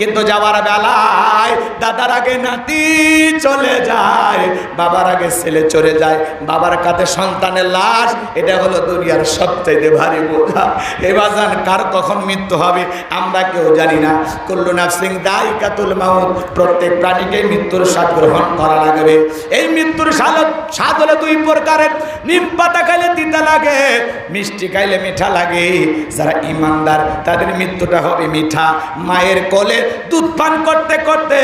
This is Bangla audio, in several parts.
কিন্তু যাওয়ার বেলায় দাদার আগে নাতি চলে যায়, বাবার আগে ছেলে চলে যায়, বাবার কাছে সন্তানের লাশ, এটা হলো দুনিয়ার সবচাইতে ভারী বোঝা। এবাজান কার কখন মৃত্যু হবে আমরা কেউ জানি না। কুল্লু নাফসিং দাই কাতুল মাউত, প্রত্যেক প্রাণীকে মৃত্যুর স্বাদ গ্রহণ করা লাগবে। এই মৃত্যুর স্বাদ স্বাদ হলো দুই প্রকারের। নিম পাতা খাইলে তিতা লাগে, মিষ্টি খাইলে মিঠা লাগে। যারা ইমানদার, তাদের মৃত্যুটা হবে মিঠা। মায়ের কোলে দুধ পান করতে করতে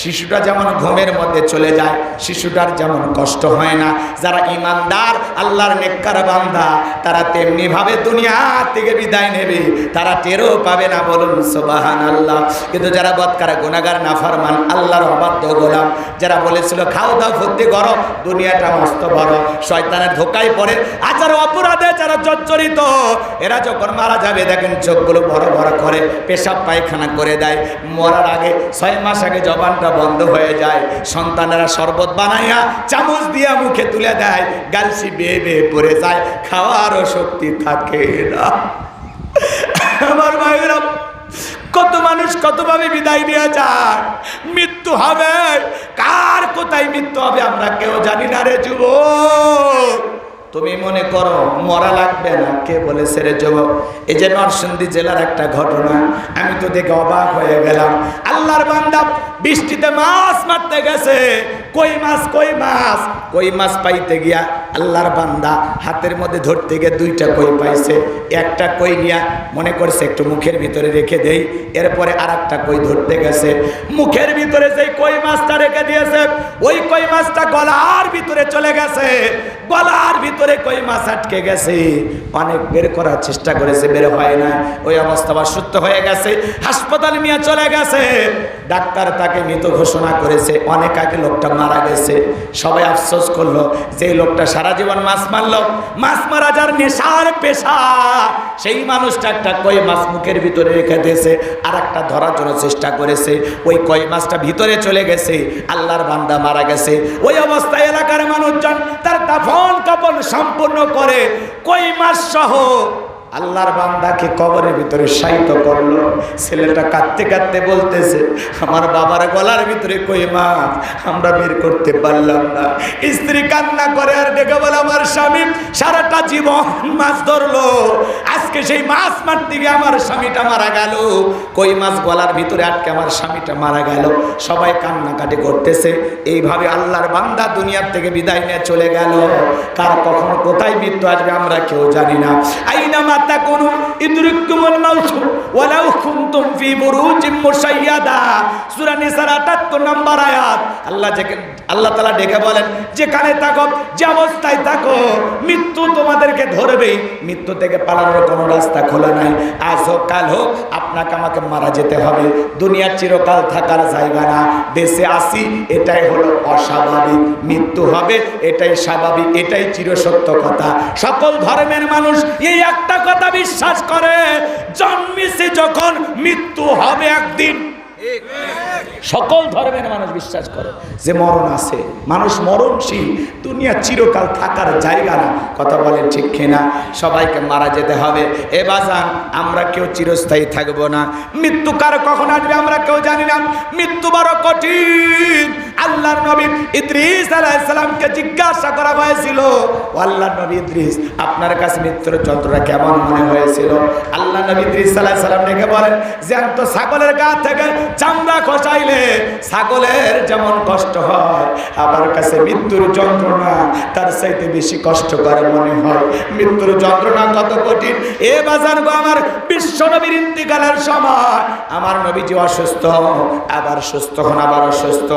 শিশুটা যেমন ঘুমের মধ্যে চলে যায়, শিশুটার যেমন কষ্ট হয় না। যারা ইমানদার, আল্লাহর নেককার বান্দা, তারা তেমনি ভাবে দুনিয়া থেকে বিদায় নেবে, তারা টেরও পাবে না বলুন সোবাহান আল্লাহ কিন্তু যারা বৎকার গুণাগার নাফরমান, আল্লাহর অবাধ্য গোলাম, যারা বলেছিল, খাও দাও, ফুর্তি করো, দুনিয়াটা মস্ত বড়, শয়তানের ধোকায় পড়ে। আচার অপরাধে যারা জর্জরিত, এরা যখন মারা যাবে, দেখেন চোখগুলো বড় বড় করে, পেশাব পায়খানা করে দেয়। মরার আগে ছয় মাস আগে জবানটা বন্ধ হয়ে যায়। সন্তানেরা শরবত বানাইয়া চামচ দিয়া মুখে তুলে দেয়। গালসি বেয়ে বেয়ে পড়ে যায়। খাওয়ারও শক্তি থাকে না। আমার ভাইরা কত মানুষ কতভাবে বিদায় নিয়ে যায়। মৃত্যু হবে। কার কোথায় মৃত্যু হবে আমরা কেউ জানি না রে যুব তুমি মনে করো মরা লাগবে না? কে বলে সেরে যুবক এই যে নরসিংদী জেলার একটা ঘটনা, আমি তো দেখে অবাক হয়ে গেলাম। আল্লাহর বান্দা বৃষ্টিতে মাছ মারতে গেছে। কই মাছ কই মাছ? কই মাছ পাইতে গিয়া আল্লাহর বান্দা হাতের মধ্যে ধরতে গিয়ে দুইটা কই পাইছে। একটা কই নিয়া মনে করছে একটু মুখের ভিতরে রেখে দেই, এরপরে আর একটা কই ধরতে গেছে। মুখের ভিতরে সেই কই মাছটা রেখে দিয়েছে, ওই কই মাছটা গলার ভিতরে চলে গেছে। গলার ভিতরে কই মাছ আটকে গেছে। অনেক বের করার চেষ্টা করেছে, বের হয় না। ওই অবস্থা বা সুস্থ হয়ে গেছে, হাসপাতাল নিয়ে চলে গেছে। ডাক্তার তাকে মৃত ঘোষণা করেছে, অনেক আগে লোকটা মারা গেছে। সবাই আফসোস করল যে লোকটা সারা জীবন মাছ মারলো। মাছ মারা যার নেশার পেশা। সেই মানুষটা একটা কই মাছ মুখের ভিতরে রেখে দিয়েছে আর একটা ধরার জন্য চেষ্টা করেছে। ওই কই মাছটা ভিতরে চলে গেছে, আল্লাহর বান্দা মারা গেছে। ওই অবস্থায় এলাকার মানুষজন তার দাফন কাপন সম্পূর্ণ করে। কই মাছ সহ আল্লাহর বান্দাকে কবরের ভিতরে সাহিত্য করল। ছেলেটা কাঁদতে কাঁদতে বলতেছে, আমার বাবার গলার ভিতরে কই মাছ আমরা বের করতে পারলাম না। স্ত্রী কান্না করে আর ডেকে বলে, আমার স্বামী সারাটা জীবন মাছ ধরলো। আজকে সেই মাছ মারতে গিয়ে আমার স্বামীটা মারা গেল। কই মাছ গলার ভিতরে আটকে আমার স্বামীটা মারা গেল। সবাই কান্নাকাটি করতেছে। এইভাবে আল্লাহর বান্দা দুনিয়ার থেকে বিদায় নিয়ে চলে গেল। কার কখন কোথায় মৃত্যু আসবে আমরা কেউ জানি না। আইনা মাতা কোন ফি বুরুজিম সূরা নিসার 78 নম্বর আয়াত। আল্লাহ আল্লাহ তাআলা ডেকে বলেন, যেখানে থাকো, যে অবস্থায় থাকো, মৃত্যু তোমাদেরকে ধরবেই। মৃত্যু থেকে পালানোর কোনো রাস্তা খোলা নাই। আজ হোক, কাল হোক, আপনাকে আমাকে মারা যেতে হবে। দুনিয়ার চিরকাল থাকার জায়গা না। দেশে আসি, এটাই হলো অস্বাভাবিক। মৃত্যু হবে, এটাই স্বাভাবিক, এটাই চিরসত্য কথা। সকল ধর্মের মানুষ এই একটা কথা বিশ্বাস করে, জন্মেছে যখন মৃত্যু হবে একদিন। সকল ধর্মের মানুষ বিশ্বাস করে যে মরণ আছে। মানুষ মরণশীল, দুনিয়া চিরকাল থাকার জায়গা না। কথা বলেন ঠিক কিনা? সবাইকে মারা যেতে হবে। এ বাজান, আমরা কেউ চিরস্থায়ী থাকব না। মৃত্যু কার কখন আসবে আমরা কেউ জানি না। মৃত্যু বড় কঠিন। আল্লাহর নবী ইদ্রিস আলাইসালামকে জিজ্ঞাসা করা হয়েছিল, ও আল্লাহর নবী ইদ্রিস, আপনার কাছে মৃত্যুর যন্ত্রটা কেমন মনে হয়েছিল? আল্লাহ নবী ইদ্রিস আলাইসালাম ডেকে বলেন জ্যান্ত ছাগলের গা থেকে চামড়া খসাইলে ছাগলের যেমন কষ্ট হয় আমার কাছে মৃত্যুর যন্ত্রণা তার চাইতে বেশি কষ্টকর মনে হয়। মৃত্যুর যন্ত্রণা কত কঠিন? এ বাজার গো আমার বিশ্ব নবীর ইন্তিকালের সময়। আমার নবীজি অসুস্থ, আবার সুস্থ হন, আবার অসুস্থ।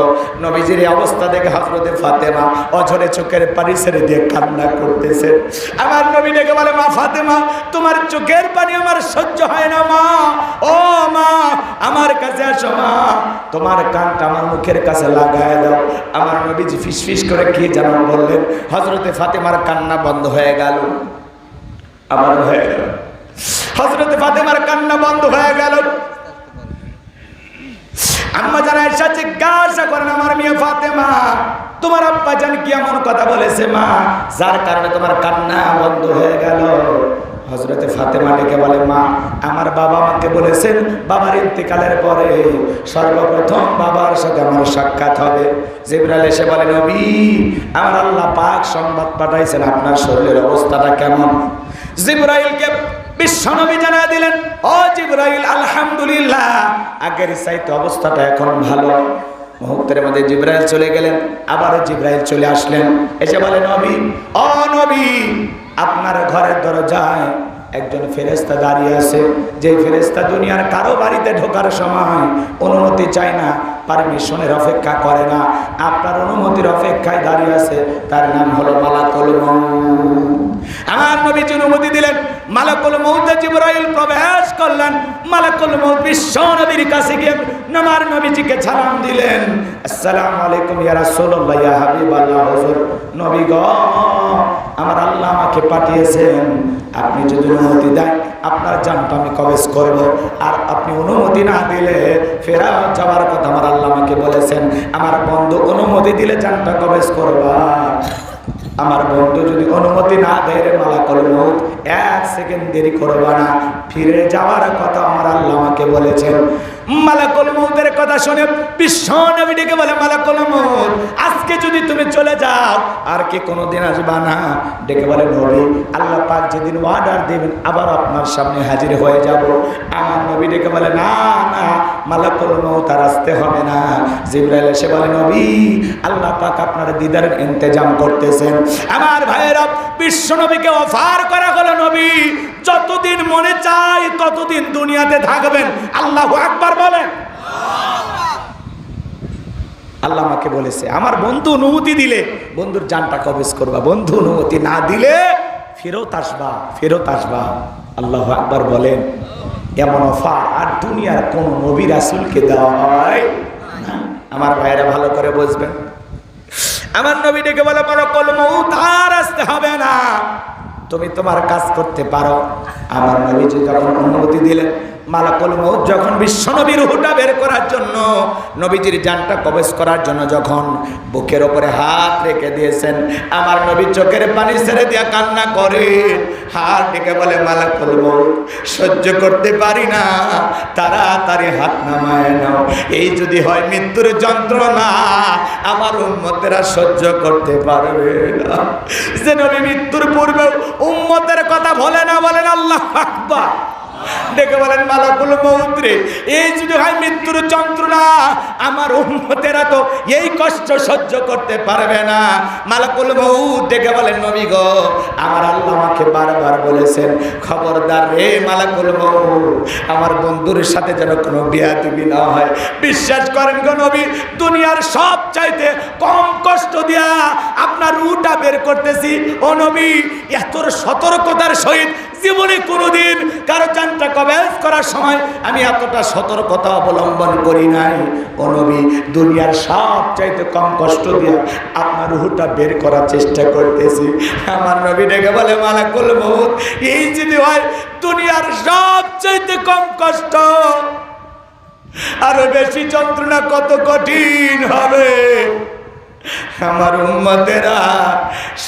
নবীজির অবস্থা দেখে হজরতে ফাতেমা অঝরে চোখের পানি ছেড়ে দিয়ে কান্না করতেছেন আমার নবী ডেকে বলে, মা ফাতেমা, তোমার চোখের পানি আমার সহ্য হয় না, মা। ও মা, আমার কাছে আসো তোমার কানটা আমার মুখের কাছে লাগায় দাও। আমার নবীজি ফিস ফিস করে কি যেন বললেন হজরতে ফাতেমার কান্না বন্ধ হয়ে গেল। আবার হয়ে গেল। হজরতে ফাতেমার কান্না বন্ধ হয়ে গেল। আম্মা জানা এসা জিজ্ঞাসা করেন, আমার মেয়ে ফাতেমা, তোমার আব্বা জান কি এমন কথা বলেছে মা? যার কারণে তোমার কান্না বন্ধ হয়ে গেল। হজরতে ফাতেমা ডেকে বলে, মা, আমার বাবা আমাকে বলেছেন বাবার ইন্তেকালের পরে সর্বপ্রথম বাবার সাথে আমার সাক্ষাৎ হবে। জিব্রাইল এসে বলে, নবী, আমার আল্লাহ পাক সংবাদ পাঠাইছেন, আপনার শরীরের অবস্থাটা কেমন? জিব্রাইলকে বিশ্বনবী জানা দিলেন, ও জিব্রাইল, আলহামদুলিল্লাহ, আগের চাইতে অবস্থাটা এখন ভালো। মুহূর্তের মধ্যে জিব্রাইল চলে গেলেন আবার জিব্রাইল চলে আসলেন। এসে বলে, নবী, ও নবী আপনার ঘরের দরজায় একজন ফেরেস্তা দাঁড়িয়ে আছে। যে ফেরেস্তা দুনিয়ার কারও বাড়িতে ঢোকার সময় অনুমতি চায় না পারমিশনের অপেক্ষা করে না। আপনার অনুমতির অপেক্ষায় দাঁড়িয়ে আছে, তার নাম হলো মালাকুল আমার নবীজি অনুমতি দিলেন, মালাকুল জিবরাইল প্রবেশ করলেন বিশ্ব নবীর কাছে গিয়ে নবীজিকে সালাম দিলেন। আলাইকুম ইয়া রাসূলুল্লাহ, ইয়া হাবিবাল্লাহ, হুজুর। নবী গো, আমার আল্লাহ আমাকে পাঠিয়েছেন। আপনি যদি অনুমতি দেন, আপনার জানটা আমি কবেজ করব। আর আপনি অনুমতি না দিলে ফেরা যাওয়ার কথা আমার আল্লাহ আমাকে বলেছেন, আমার বন্ধু অনুমতি দিলে জানটা কবেজ করবা। আমার বন্ধু যদি অনুমতি না দেয় রে মালা মউত, এক সেকেন্ড দেরি করবা না। ফিরে যাওয়ার কথা আমার আল্লাহ আমাকে বলেছেন। মালাকুল মউতের কথা শুনে বিশ্ব ডেকে বলে, মালাকুল মউত, আজকে যদি তুমি চলে যাও, আর কি কোনোদিন আসবা না? ডেকে বলে, নবী, আল্লাহ পাক যেদিন অর্ডার দেবেন, আবার আপনার সামনে হাজির হয়ে যাব। আমার নবী ডেকে বলে, না না, মালাকুল মউত আর আসতে হবে না। জিব্রাইল এসে বলে, নবী, আল্লাহ পাক আপনার দিদারের ইন্তজাম করতেছেন। আমার ভাইয়েরা বিশ্ব নবীকে অফার করা হলো, নবী, যতদিন মনে চাই, ততদিন দুনিয়াতে থাকবেন। আল্লাহ একবার বলেন। আল্লাহ আমাকে বলেছে, আমার বন্ধু অনুমতি দিলে, বন্ধুর জানটা কবেজ করবা। বন্ধু অনুমতি না দিলে ফেরত আসবা ফেরত আসবা। আল্লাহ একবার বলেন, এমন অফার আর দুনিয়ার কোন নবী রাসুলকে দেওয়া হয়। আমার ভাইয়েরা ভালো করে বুঝবেন। আমার নবী ডেকে বলে বলো কলম তার আসতে হবে না। তুমি তোমার কাজ করতে পারো। আমার নবীজি যখন অনুমতি দিলেন মালাকুল মৌত যখন বিশ্ব নবীর হুটা বের করার জন্য, নবীজির জানটা কবেজ করার জন্য যখন বুকের ওপরে হাত রেখে দিয়েছেন, আমার নবী চোখের পানি ছেড়ে দিয়া কান্না করে। হাত ডেকে বলে, মালাকুল মৌত সহ্য করতে পারি না। তাড়াতাড়ি হাত নামায় নাও। এই যদি হয় মৃত্যুর যন্ত্রণা, আমার উম্মতেরা সহ্য করতে পারবে না। যে নবী মৃত্যুর পূর্বে উম্মতের কথা বলে না, বলেন আল্লাহ আকবার। ডেকে বলেন, মালাকুল মৌত্রে এই যদি হয় মৃত্যুর যন্ত্রণা, আমার উম্মতেরা তো এই কষ্ট সহ্য করতে পারবে না। মালাকুল মৌত ডেকে বলেন, নবী গো, আমার আল্লাহ আমাকে বারবার বলেছেন, খবরদার রে মালাকুল মৌত আমার বন্ধুর সাথে যেন কোনো বিয়া দিবি না হয়। বিশ্বাস করেন গো নবী, দুনিয়ার সব চাইতে কম কষ্ট দিয়া আপনার রুটা বের করতেছি। ও নবী, এত সতর্কতার সহিত জীবনে কোনোদিন কারও চানটা কবেজ করার সময় আমি এতটা সতর্কতা অবলম্বন করি নাই। ও নবী, দুনিয়ার সব চাইতে কম কষ্ট দিয়ে আপনার রুহুটা বের করার চেষ্টা করতেছি। আমার নবী ডেকে বলে, মালাকুল মহুদ এই যদি হয় দুনিয়ার সব চাইতে কম কষ্ট, আরও বেশি যন্ত্রণা কত কঠিন হবে? আমার উম্মতেরা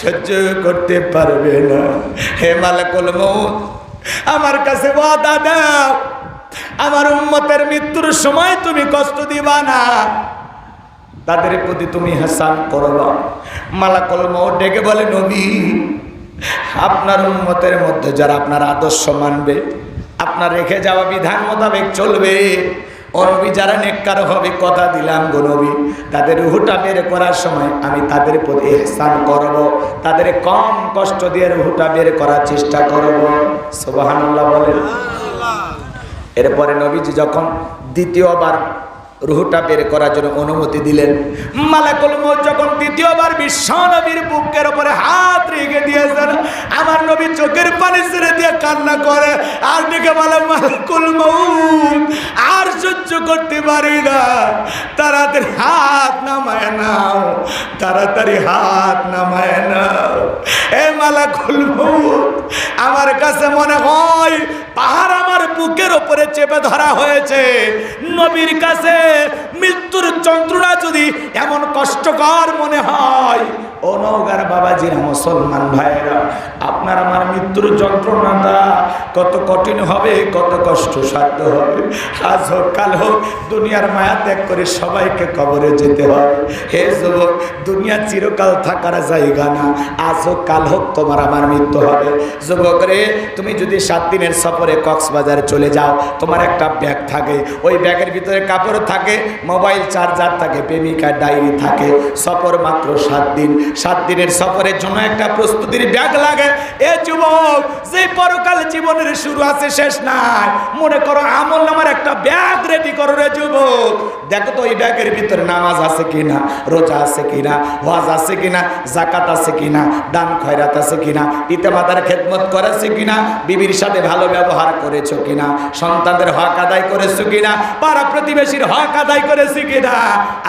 সহ্য করতে পারবে না। হে মালাকুল মৌত আমার কাছে ওয়াদা দাও। আমার উম্মতের মৃত্যুর সময় তুমি কষ্ট দিবা না। তাদের প্রতি তুমি হাসান করবা মালাকুল মৌত ডেকে বলে, নবী, আপনার উম্মতের মধ্যে যারা আপনার আদর্শ মানবে, আপনার রেখে যাওয়া বিধান মোতাবেক চলবে। অনবী যারা নেককার হবে কথা দিলাম গো নবী। তাদের রুহুটা বের করার সময় আমি তাদের প্রতি এহসান করব। তাদের কম কষ্ট দিয়ে রুহুটা বের করার চেষ্টা করব। সুবহানাল্লাহ বলেন। এরপরে নবীজি যখন দ্বিতীয়বার রুহুটা বের করার জন্য অনুমতি দিলেন। মালাকুল মৌত যখন দ্বিতীয়বার বিশ্ব নবীর বুকের উপরে হাত রেখে দিয়েছেন, আমার নবী চোখের পানি ছেড়ে দিয়ে কান্না করে, আর ডেকে বলে, মালাকুল মৌত আর সহ্য করতে পারি না। তাড়াতাড়ি হাত নামায় নাও, তাড়াতাড়ি হাত নামায় নাও। এ মালাকুল মৌত আমার কাছে মনে হয় পাহাড় আমার বুকের ওপরে চেপে ধরা হয়েছে। নবীর কাছে মৃত্যুর যন্ত্রণা যদি এমন কষ্টকর মনে হয় ও বাবাজিরা মুসলমান ভাইয়েরা, আপনার আমার মৃত্যুর যন্ত্রণাটা কত কঠিন হবে, কত কষ্ট সাধ্য হবে। আজ হোক, কাল হোক, দুনিয়ার মায়া ত্যাগ করে সবাইকে কবরে যেতে হবে। হে যুবক, দুনিয়া চিরকাল থাকার জায়গা না। আজ হোক, কাল হোক, তোমার আমার মৃত্যু হবে। যুবক রে, তুমি যদি সাত দিনের সফরে কক্সবাজারে চলে যাও, তোমার একটা ব্যাগ থাকে। ওই ব্যাগের ভিতরে কাপড় থাকে, মোবাইল চার্জার থাকে, প্রেমিকা ডায়েরি থাকে। সফর মাত্র সাত দিন। সাত দিনের সফরের জন্য একটা প্রস্তুতির ব্যাগ লাগে। এ যুবক যে পরকাল জীবনের শুরু আছে, শেষ নাই। মনে করো আমল নামার একটা ব্যাগ রেডি করো রে যুবক। দেখো তো ওই ব্যাগের ভিতরে নামাজ আছে কিনা, রোজা আছে কিনা ওয়াজ আছে কিনা জাকাত আছে কিনা, দান খয়রাত আছে কিনা পিতা মাতার খেদমত করেছে কিনা, বিবির সাথে ভালো ব্যবহার করেছ কিনা, সন্তানদের হক আদায় করেছ কিনা, পাড়া প্রতিবেশীর হক আদায় করেছে কিনা,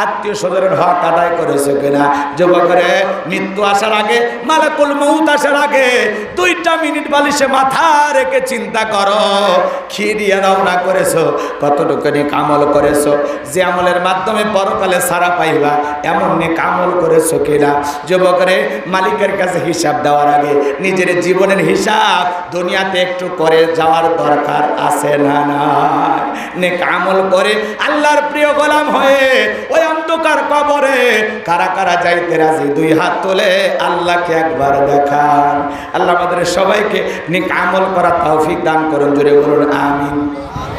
আত্মীয় স্বজনের হক আদায় করেছ কিনা। যুবকরে মৃত্যু আসার আগে মালাকুল মৌত আসার আগে দুইটা মিনিট বালিশে মাথা রেখে চিন্তা করো। খিরিয়া রওনা করেছ কতটুকু নিয়ে কামল করেছ, যে আমলের মাধ্যমে পরকালে সারা পাইবা এমন নিয়ে কামল করেছ কিনা? যুবকরে, মালিকের কাছে হিসাব দেওয়ার আগে নিজের জীবনের হিসাব দুনিয়াতে একটু করে যাওয়ার দরকার আছে না না নে কামল করে আল্লাহর প্রিয় গোলাম হয়ে ওই অন্ধকার কবরে কারা কারা যাইতে রাজি? দুই হাত তোলে আল্লাহকে একবার দেখান। আল্লাহ আমাদের সবাইকে নিক আমল করা তৌফিক দান করুন, জোরে বলুন, আমিন।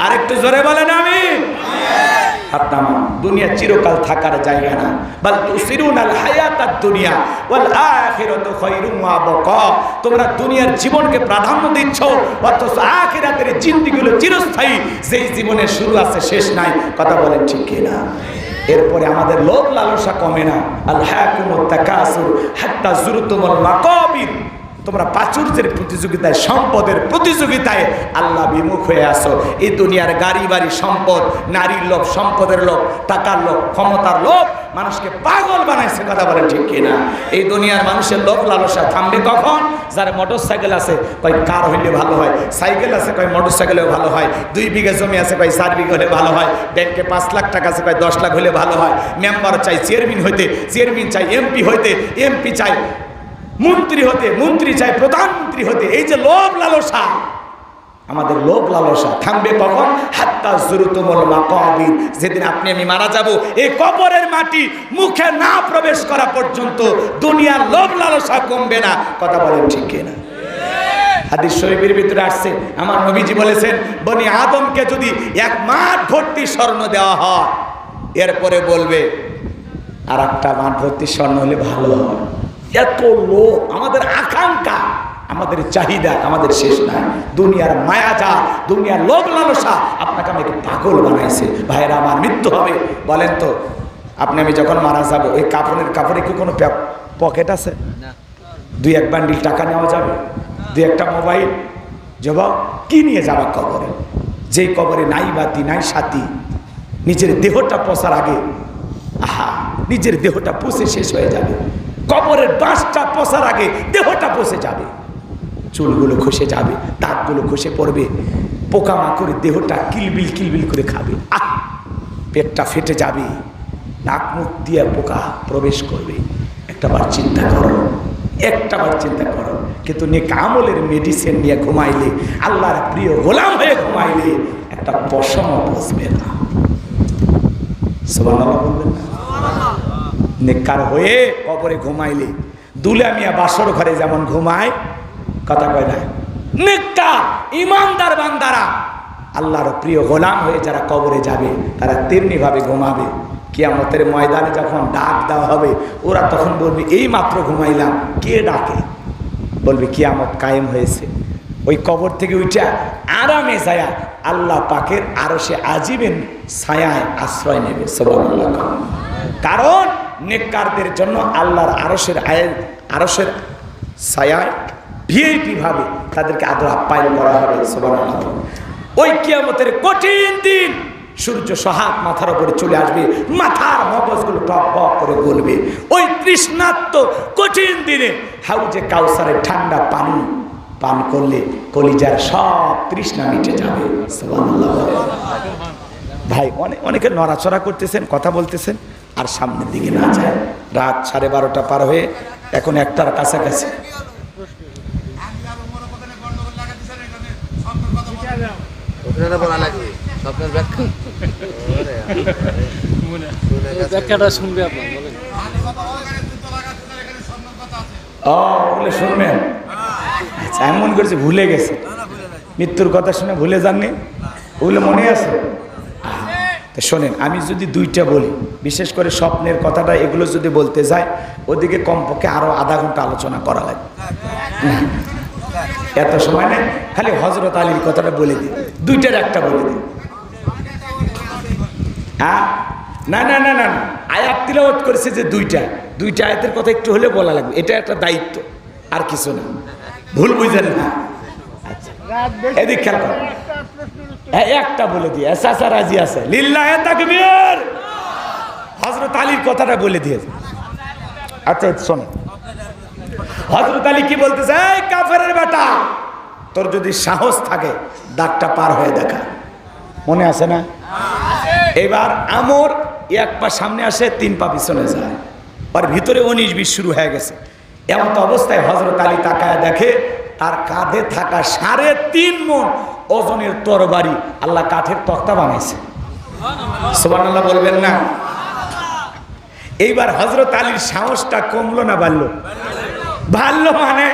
আরেকটু জোরে বলেন, আমিন। দুনিয়া চিরকাল থাকার জায়গা না। বাল তুসিরুন আল হায়াতাদ দুনিয়া ওয়াল আখিরাতু খায়রুম ওয়া বাকা। তোমরা দুনিয়ার জীবনকে প্রাধান্য দিচ্ছ, অথচ আখিরাতের জিন্দেগিগুলো চিরস্থায়ী। যেই জীবনের শুরু আছে, শেষ নাই। কথা বলেন ঠিক কিনা? এরপরে আমাদের লোভ লালসা কমে না। আল হায়াকুমুত তাকাসুর হাত্তা জুরতুমুল মাকাবির তোমরা প্রাচুর্যের প্রতিযোগিতায়, সম্পদের প্রতিযোগিতায় আল্লাহ বিমুখ হয়ে আসো এই দুনিয়ার গাড়ি, বাড়ি, সম্পদ, নারীর লোভ, সম্পদের লোভ, টাকার লোভ, ক্ষমতার লোভ, মানুষকে পাগল বানাইছে, কথা বলেন ঠিক কিনা? এই দুনিয়ার মানুষের লোভ, লালসা থামবে কখন? যার মোটর সাইকেল আছে, কয় কার হইলে ভালো হয়? সাইকেল আছে, কয় মোটর সাইকেলেও ভালো হয়? দুই বিঘা জমি আছে, কয় চার বিঘা হলে ভালো হয়? ব্যাংকে পাঁচ লাখ টাকা আছে, কয় দশ লাখ হলে ভালো হয়? মেম্বার চাই চেয়ারম্যান হইতে, চেয়ারম্যান চাই এমপি হইতে, এমপি চাই মন্ত্রী হতে, মন্ত্রী চাই, প্রধানমন্ত্রী হতে, এই যে লোভ লালসা, আমাদের লোভ লালসা থামবে কখন? হাত্তা জুরুতুমল মাকাবির, যেদিন আপনি, আমি মারা যাব, এই কবরের মাটি মুখে না প্রবেশ করা পর্যন্ত দুনিয়ার লোভ লালসা কমবে না। কথা বলেন ঠিক কিনা? হাদিস শরীফের ভিতরে আসছে, আমার নবীজি বলেছেন, বনি আদমকে যদি এক মাঠ ভর্তি স্বর্ণ দেওয়া হয়, এরপরে বলবে আর একটা মাঠ ভর্তি স্বর্ণ হলে ভালো হয়। এত লোক আমাদের আকাঙ্ক্ষা আমাদের চাহিদা আমাদের শেষ নাই। দুনিয়ার মায়া যা দুনিয়ার লোভ লালসা আপনাকে আমাকে পাগল বানাইছে। ভাইয়েরা আমার মৃত্যু হবে। বলেন তো আপনি আমি যখন মারা যাব ওই কাপড়ের কাপড়ে কি কোনো পকেট আছে? দুই এক বান্ডিল টাকা নেওয়া যাবে? দুই একটা মোবাইল? জবাব কি নিয়ে যাবা কবরে? যেই কবরে নাই বাতি নাই সাথী নিজের দেহটা পচার আগে আহা নিজের দেহটা পচে শেষ হয়ে যাবে। কবরের বাঁশটা পচার আগে দেহটা পচে যাবে। চুলগুলো খসে যাবে, দাঁতগুলো খসে পড়বে, পোকামাকড়ের দেহটা কিলবিল কিলবিল করে খাবে। আহ! পেটটা ফেটে যাবে, নাক মুখ দিয়ে পোকা প্রবেশ করবে। একটা বার চিন্তা করো, একটা বার চিন্তা করো। কিন্তু নেক আমলের মেডিসিন নিয়ে ঘুমাইলে, আল্লাহর প্রিয় গোলাম হয়ে ঘুমাইলে একটা পশম বসবে না। সুবহানাল্লাহ বলবেন না? নেককার হয়ে কবরে ঘুমাইলে। দুলে মিয়া বাসর ঘরে যেমন ঘুমায়, কথা কয় না। নেককার, ইমানদার বান্দারা। আল্লাহর প্রিয় গোলাম হয়ে যারা কবরে যাবে, তারা তেমনি ভাবে ঘুমাবে। কিয়ামতের ময়দানে যখন ডাক দেওয়া হবে, ওরা তখন বলবে, এই মাত্র ঘুমাইলাম, কে ডাকে? বলবে, কিয়ামত কায়েম হয়েছে। ওই কবর থেকে উঠে আরামে যায় আল্লাহ পাকের আরও সে আজীবেন ছায়ায় আশ্রয় নেবে সবাই কারণ নেককারদের জন্য আল্লাহর আরসের আয়ের আরসের ছায়ায় ভিআইপি ভাবে তাদেরকে আদর আপ্যায়ন করা হবে ওই কিয়ামতের কঠিন দিন সূর্য সহাত মাথার উপরে চলে আসবে, মাথার মগজগুলো টক বক করে গলবে ওই তৃষ্ণাত্ম কঠিন দিনে হাউজে কাউসারের ঠান্ডা পানি পান করলে কলিজার সব তৃষ্ণা মিটে যাবে ভাই অনেক অনেকে নড়াচড়া করতেছেন, কথা বলতেছেন। আর সামনের দিকে না যায়। রাত সাড়ে বারোটা পার হয়ে এখন একটার কাছাকাছি। শুনবেন? আচ্ছা আমি মনে ভুলে গেছে। মৃত্যুর কথা শুনে ভুলে যাননি। ওগুলো মনে আছে? তো শোনেন আমি যদি দুইটা বলি বিশেষ করে স্বপ্নের কথাটা এগুলো যদি বলতে যাই ওদিকে কমপক্ষে আরও আধা ঘণ্টা আলোচনা করা লাগবে না, এত সময় নেই খালি হজরত আলীর কথাটা বলে দিই দুইটার একটা বলে দিই। হ্যাঁ? না না না না আয়াত তিলাওয়াত করেছে যে দুইটা দুইটা আয়াতের কথা একটু হলে বলা লাগবে এটা একটা দায়িত্ব আর কিছু না। ভুল বুঝেন না। আচ্ছা এদিক। হ্যাঁ একটা বলে দিয়ে। এসাসা রাজি আছে। হজরত আলীর কথাটা বলে দিয়েছে আচ্ছা শোনো। হজরত আলী কি বলতেছে? এই কাফেরের বেটা, তোর যদি সাহস থাকে দাগটা পার হয়ে দেখা। মনে আছে না? এবার আমর এক পা সামনে আসে, তিন পা পিছনে যায়। আর ভিতরে উনিশ বিশ শুরু হয়ে গেছে। এমন তো অবস্থায় হজরত আলী তাকায় দেখে, তার কাঁধে থাকা সাড়ে তিন মন ওজনের তরবারি আল্লাহ কাঠের তক্তা বানাইছে। সোবান বলবেন না? এইবার হজরত আলীর সাহসটা কমলো না বাড়লো। বাড়লো মানে?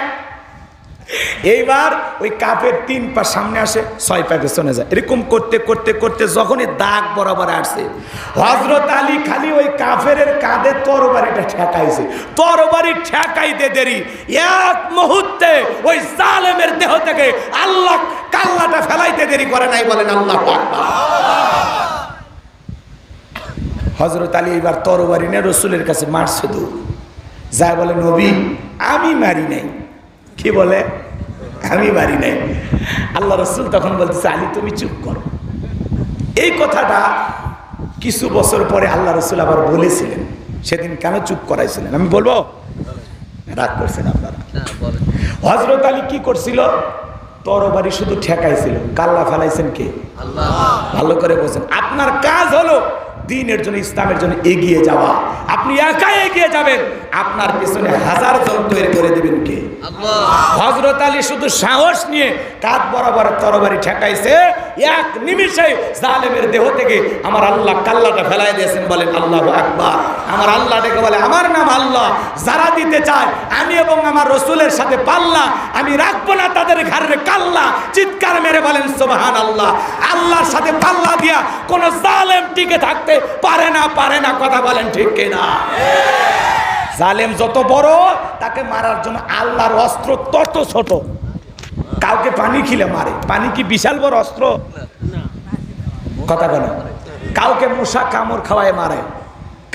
এইবার ওই কাপের তিন পা সামনে আসে, ছয় পা পেছনে যায়। এরকম করতে করতে করতে যখনই দাগ বরাবর আসছে হজরত আলী খালি ওই কাফের কাঁধে তরবারিটা ঠেকাইছে। তরবারি ঠেকাইতে দেরি। এক মুহূর্তে ওই জালেমের দেহ থেকে আল্লাহ কাল্লাটা ফেলাইতে দেরি করে নাই বলেন আল্লাহ হজরত আলী এবার তরবারি নিয়ে রসুলের কাছে মারছে দৌড়। যা বলে, নবী, আমি মারি নাই। কি বলে? আমি বাড়ি নাই। আল্লাহ রসুল তখন বলতেছে আলী তুমি চুপ করো। এই কথাটা কিছু বছর পরে আল্লাহ রসুল আবার বলেছিলেন। সেদিন কেন চুপ করাইছিলেন? আমি বলব? রাগ করছেন আপনারা। হজরত আলী কি করছিল? তরবারি শুধু ঠেকাইছিল। কাল্লা ফেলাইছেন কে? আল্লাহ। ভালো করে বলছেন। আপনার কাজ হলো দিনের জন্য ইসলামের জন্য এগিয়ে যাওয়া। আপনি একাই এগিয়ে যাবেন। আপনার পিছনে হাজার জন তৈরি করে দেবেন কে? হজরত আলী শুধু সাহস নিয়ে কাঁধ বরাবর তরবারি ঠেকাইছে, এক নিমিষে জালেমের দেহ থেকে আমার আল্লাহ কাল্লাটা ফেলাই দিয়েছেন, বলেন আল্লাহ আকবার। আমার আল্লাহ ডেকে বলে, আমার নাম আল্লাহ, যারা দিতে চায়, আমি এবং আমার রসুলের সাথে পাল্লা, আমি রাখব না তাদের ঘরের কাল্লা। চিৎকার মেরে বলেন সোবাহান আল্লাহ আল্লাহর সাথে পাল্লা দিয়া কোন জালেম টিকে থাকতে পারে না পারে না, কথা বলেন ঠিক কিনা? জালেম যত বড় তাকে মারার জন্য আল্লাহর অস্ত্র তত ছোট। কাউকে পানি খিলে মারে। পানি কি বিশাল বড় অস্ত্র? কথা কেন কাউকে মশা কামড় খাওয়ায় মারে।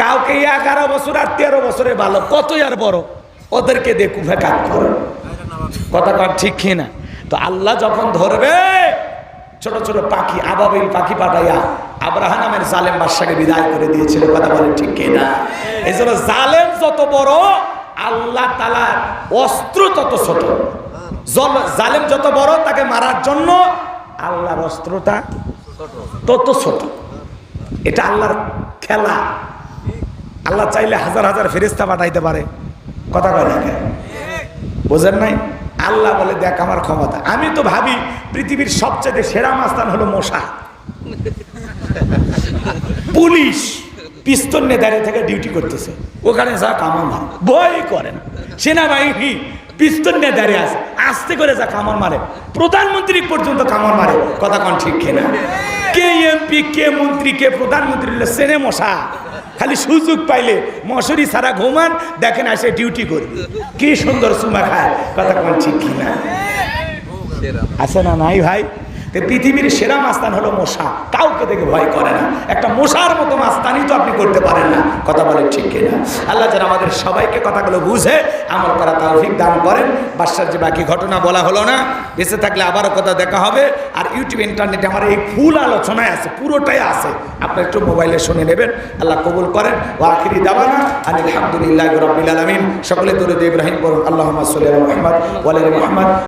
কাউকে এগারো বছর আর তেরো বছরে ভালো কতই আর বড়। ওদেরকে দেখু ফেকাত করে। কথা কর ঠিক কি না? তো আল্লাহ যখন ধরবে, ছোট ছোট পাখি, আবাবিল পাখি পাঠাইয়া আব্রাহা নামের জালেম বাদশাকে বিদায় করে দিয়েছিল। কথা বলে ঠিক কিনা এই জন্য জালেম যত বড় আল্লাহ তালার অস্ত্র তত ছোট। জল- জালেম যত বড়, তাকে মারার জন্য আল্লাহর অস্ত্রটা তত ছোট। এটা আল্লাহর খেলা। আল্লাহ চাইলে হাজার হাজার ফেরিস্তা পাঠাইতে পারে। কথা কয় কেন? বোঝেন নাই? আল্লাহ বলে, দেখ আমার ক্ষমতা। আমি তো ভাবি, পৃথিবীর সবচেয়ে সেরা মাস্তান হলো মশা। পুলিশ। পিস্তল নিয়ে দাঁড়িয়ে থেকে ডিউটি করতেছে। ওখানে যা কামড় মারে। বই করে না সেনাবাহিনী পিস্তল নিয়ে দাঁড়িয়ে আছে। আস্তে করে যা কামড় মারে। প্রধানমন্ত্রী পর্যন্ত কামড় মারে। কথা কন ঠিক কিনা? কে এমপি কে মন্ত্রী, কে প্রধানমন্ত্রী সেনে মশা? খালি সুযোগ পাইলে মশুরি সারা ঘুমান, দেখেন আসে ডিউটি করবে কি সুন্দর সুমা খায় কথা কোন ঠিক কিনা? আছে না নাই ভাই? পৃথিবীর সেরা মাস্তান হলো মশা। কাউকে দেখে ভয় করে না। একটা মশার মতো মাস্তানি তো আপনি করতে পারেন না। কথা বলেন ঠিক কিনা? আল্লাহ যেন আমাদের সবাইকে কথাগুলো বুঝে, আমল করা তৌফিক দান করেন। বাদশার যে বাকি ঘটনা বলা হলো না, বেঁচে থাকলে আবারও কথা দেখা হবে। আর ইউটিউব ইন্টারনেটে আমার এই ফুল আলোচনায় আছে, পুরোটাই আছে। আপনি একটু মোবাইলে শুনে নেবেন। আল্লাহ কবুল করেন। ও আখিরি দাবানা আলহামদুলিল্লাহ রবিল আলমিন। সকলে দরুদ ইব্রাহিম বলুন আল্লাহ মোহাম্মদ ওয়ালাইকুম মোহাম্মদ।